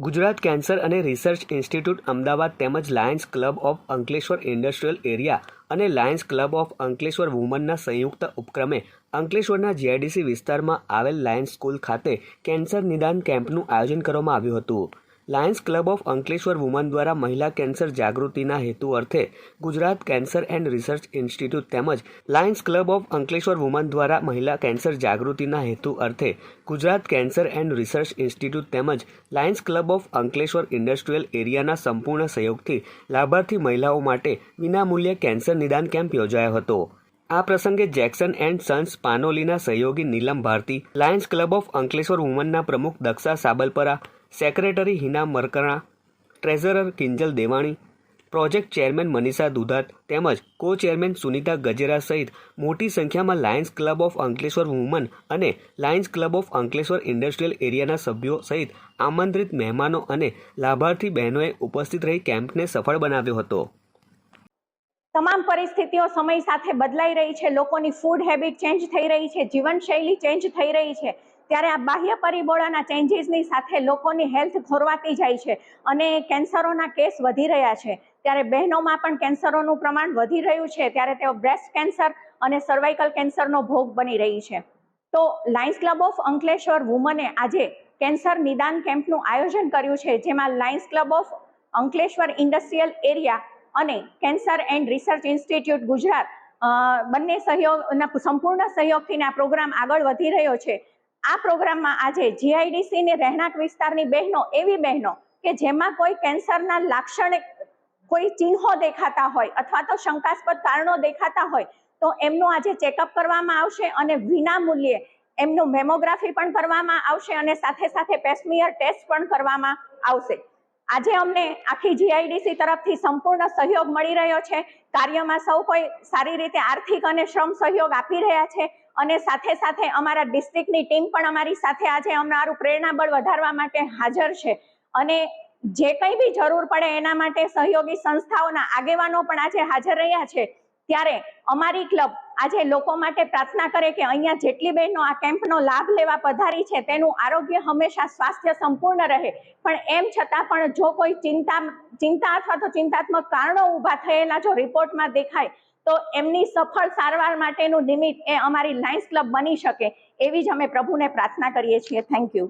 Gujarat cancer અને research institute Ahmedabad તેમજ lions club of Ankleshwar industrial area અને લાયન્સ ક્લબ ઓફ અંકલેશ્વર વુમનના સંયુક્ત ઉપક્રમે અંકલેશ્વરના જીઆઈડીસી વિસ્તારમાં આવેલ લાયન્સ સ્કૂલ ખાતે કેન્સર નિદાન કેમ્પનું આયોજન કરવામાં આવ્યું હતું. Lions club of Ankleshwar women દ્વારા મહિલા કેન્સર જાગૃતિના હેતુ અર્થે Gujarat cancer and research institute તેમજ lions club of Ankleshwar women દ્વારા મહિલા કેન્સર જાગૃતિના હેતુ અર્થે Gujarat cancer and research institute તેમજ lions club of Ankleshwar industrial એરિયાના સંપૂર્ણ સહયોગથી લાભાર્થી મહિલાઓ માટે વિનામૂલ્યે કેન્સર નિદાન કેમ્પ યોજાયો હતો. આ પ્રસંગે જેક્સન એન્ડ સન્સ પાનોલીના સહયોગી Neelam Bharti, Lions Club of Ankleshwar વુમનના પ્રમુખ Daksha Sabalpara secretary Hina Markana treasurer Kinjal Devani, project chairman Manisha Dudhat તેમજ કો ચેરમેન સુનિતા ગજેરા સહિત મોટી સંખ્યામાં Lions Club of Ankleshwar Women અને Lions Club of Ankleshwar Industrial એરિયાના સભ્યો સહિત આમંત્રિત મહેમાનો અને લાભાર્થી બહેનોએ ઉપસ્થિત રહી કેમ્પને સફળ બનાવ્યો હતો. તમામ પરિસ્થિતિઓ સમય સાથે બદલાઈ રહી છે. લોકોની ફૂડ હેબિટ ચેન્જ થઈ રહી છે. જીવનશૈલી ચેન્જ થઈ રહી છે. ત્યારે આ બાહ્ય પરિબળોના ચેન્જીસની સાથે લોકોની હેલ્થ ખોરવાતી જાય છે અને કેન્સરોના કેસ વધી રહ્યા છે. ત્યારે બહેનોમાં પણ કેન્સરોનું પ્રમાણ વધી રહ્યું છે. ત્યારે તેઓ બ્રેસ્ટ કેન્સર અને સર્વાઇકલ કેન્સરનો ભોગ બની રહી છે. તો લાયન્સ ક્લબ ઓફ અંકલેશ્વર વુમને આજે કેન્સર નિદાન કેમ્પનું આયોજન કર્યું છે, જેમાં Lions Club of Ankleshwar Industrial Area અને Cancer and Research Institute Gujarat બંને સહયોગના સંપૂર્ણ સહયોગથી આ પ્રોગ્રામ આગળ વધી રહ્યો છે. આ પ્રોગ્રામમાં આજે જીઆઈડીસીની રહેણાંક વિસ્તારની બહેનો, એવી બહેનો કે જેમાં કોઈ કેન્સરના લાક્ષણિક કોઈ ચિહ્નો દેખાતા હોય અથવા તો શંકાસ્પદ કારણો દેખાતા હોય, તો એમનું આજે ચેકઅપ કરવામાં આવશે અને વિના મૂલ્યે એમનું મેમોગ્રાફી પણ કરવામાં આવશે અને સાથે સાથે પેસ્મિયર ટેસ્ટ પણ કરવામાં આવશે. આજે અમને આખી જીઆઈડીસી તરફથી સંપૂર્ણ સહયોગ મળી રહ્યો છે. કાર્યમાં સૌ કોઈ સારી રીતે આર્થિક અને શ્રમ સહયોગ આપી રહ્યા છે અને સાથે સાથે અમારા ડિસ્ટ્રિક્ટની ટીમ પણ અમારી સાથે આજે અમારું પ્રેરણાબળ વધારવા માટે હાજર છે. અને જે કંઈ બી જરૂર પડે એના માટે સહયોગી સંસ્થાઓના આગેવાનો પણ આજે હાજર રહ્યા છે. ત્યારે અમારી ક્લબ આજે લોકો માટે પ્રાર્થના કરે કે અહીંયા જેટલી બહેનો આ કેમ્પનો લાભ લેવા પધારી છે, તેનું આરોગ્ય હંમેશા સ્વાસ્થ્ય સંપૂર્ણ રહે. પણ એમ છતાં પણ જો કોઈ ચિંતા ચિંતા અથવા તો ચિંતાત્મક કારણો ઊભા થયેલા જો રિપોર્ટમાં દેખાય, તો એમની સફળ સારવાર માટેનું નિમિત્ત એ અમારી લાયન્સ ક્લબ બની શકે. એવી જ અમે પ્રભુને પ્રાર્થના કરીએ છીએ. Thank you